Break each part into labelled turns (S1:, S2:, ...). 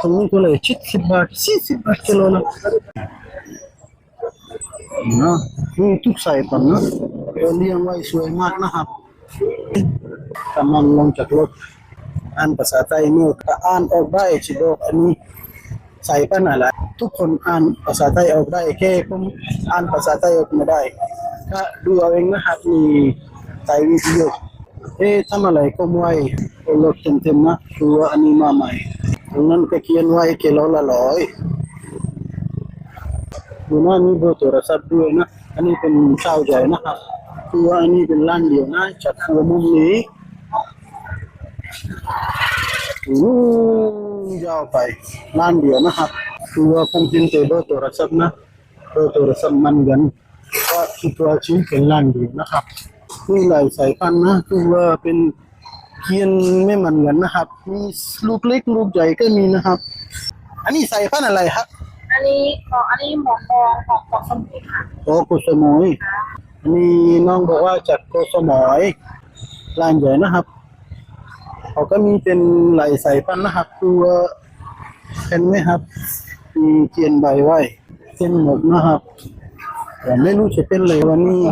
S1: ตรงนี้ก็เลยชิดสิบบาทสี่สิบบาทกิโลละนะนี่ทุกสายพันธุ์นะเราเลี้ยงไว้สวยมากนะครับกำลังลงจากรถอ่านภาษาไทยนู่นถ้าอ่านออกได้ชิโดกอันนี้สายพันธุ์อะไรทุกคนอ่านภาษาไทยออกได้แค่ผมอ่านภาษาไทยออกไม่ได้ก็ดูเอาเองนะครับมีไทยวิทยุเอ๊ะทำอะไรก็ไม่ไหวรถเต็มๆนะดูว่าอันนี้มาใหม่ ตรงนั้นก็เขียนไว้กิโลละร้อยดูนะมีเบอร์โทรศัพท์ด้วยนะ อันนี้เป็นเช่าใหญ่นะครับตัวอันนี้เป็นร้านเดียวนะจากหัวมุมนี้อู้ยาวไปร้านเดียวนะครับตัวผมจินเตเบอร์โทรศัพท์นะเบอร์โทรศัพท์มันกันก็คิดว่าชิ้นเป็นร้านเดียวนะครับมีหลายสายพันธุ์นะตัวเป็น เขียนไม่เหมือนกันนะครับ มีลูกเล็กลูกใหญ่ก็มีนะครับ อันนี้สายพันธุ์อะไรครับ
S2: อันนี้ของอันนี้หมอกทองของของสมุนค่ะ
S1: โอ้กุสมอยอันนี้น้องบอกว่าจากโกสมอยร้านใหญ่นะครับเขาก็มีเป็นหลายสายพันธุ์นะครับตัวเห็นไหมครับ มีเทียนใบไว้เป็นหมกนะครับแต่ไม่รู้จะเป็นอะไรวันนี้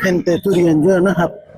S1: เป็นแต่ทุเรียนเยอะนะครับ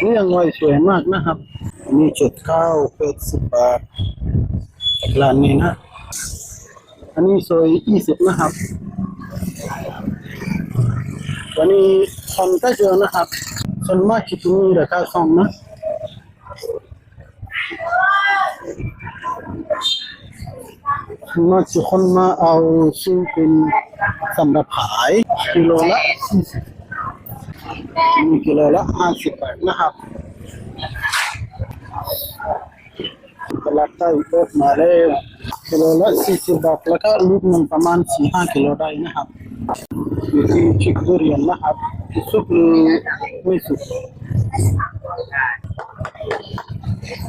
S1: แปดสิบบาทไม่รู้จะใส่พันธุ์อะไรแต่ซื้อที่นี่นะต้องซื้อจุดตะกาคือว่าราคาส่งนะร้านนี้ที่นี่หลายสายพันธุ์นะครับทีนี้นะมีคือสองสากนะครับดูนะสวยนี่ยังไงสวยมากนะครับนี่จุดข้าวเป็ดสิบบาทร้านนี้นะ อันนี้ซอยยี่สิบนะครับวันนี้คนก็เยอะนะครับส่วนมากที่ตรงนี้ราคาสองนะส่วนมากที่คนมาเอาซื้อเป็นสำหรับขายกิโลละสี่สิบ กิโลละห้าสิบบาทนะครับตลาดใต้เปิดมาแล้วกิโลละสี่สิบบาทแล้วก็ลูกหนึ่งประมาณสี่ห้ากิโลได้นะครับอยู่ที่ชิคบุรีนะครับสุกหรือไม่สุก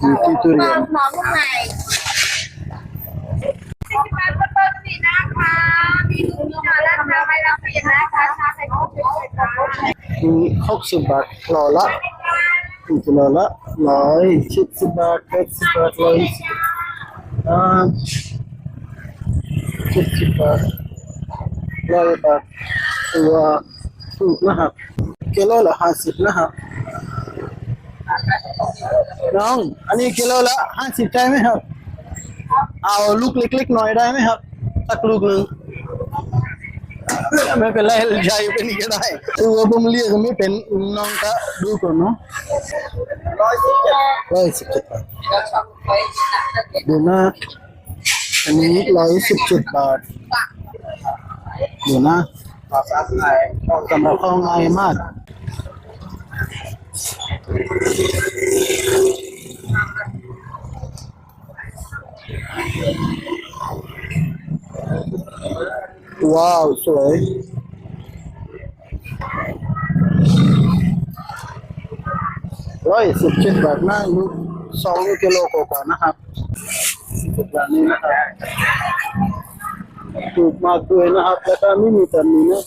S1: อยู่ที่ทุเรียน
S2: หมอลูกไหนสิบบาทก็เปิดสีนะคะมีถุงยาและทำให้เราเปลี่ยนนะคะชาไข่มุกเป็นไข่ปลา
S1: มีหกสิบบาทโลละอีกโลละร้อยสิบสิบบาทแปดสิบบาทร้อยสิบอ่าสิบสิบบาทร้อยบาทตัวถูกนะครับกิโลละห้าสิบนะครับน้อง อันนี้กิโลละห้าสิบใช่ไหมครับ เอาลูกเล็กๆหน่อยได้ไหมครับสักลูกหนึ่ง ไม่เป็นไรใหญ่เป็นก็ได้ตัวผมเรียกไม่เป็นน้องก็ดูก่อนเนาะร้อยสิบเจ็ดร้อยสิบเดบาทดูนะอันนี้ร้อยสิบเจ็ดบาทดูนะสำหรับเข้าง่ายมาก ว้าว สวย ร้อยสิบเจ็ดบาทนะลูกสองกิโลกว่านะครับแบบนี้นะครับถูกมากด้วยนะครับ แล้วก็ไม่มีตำหนินะ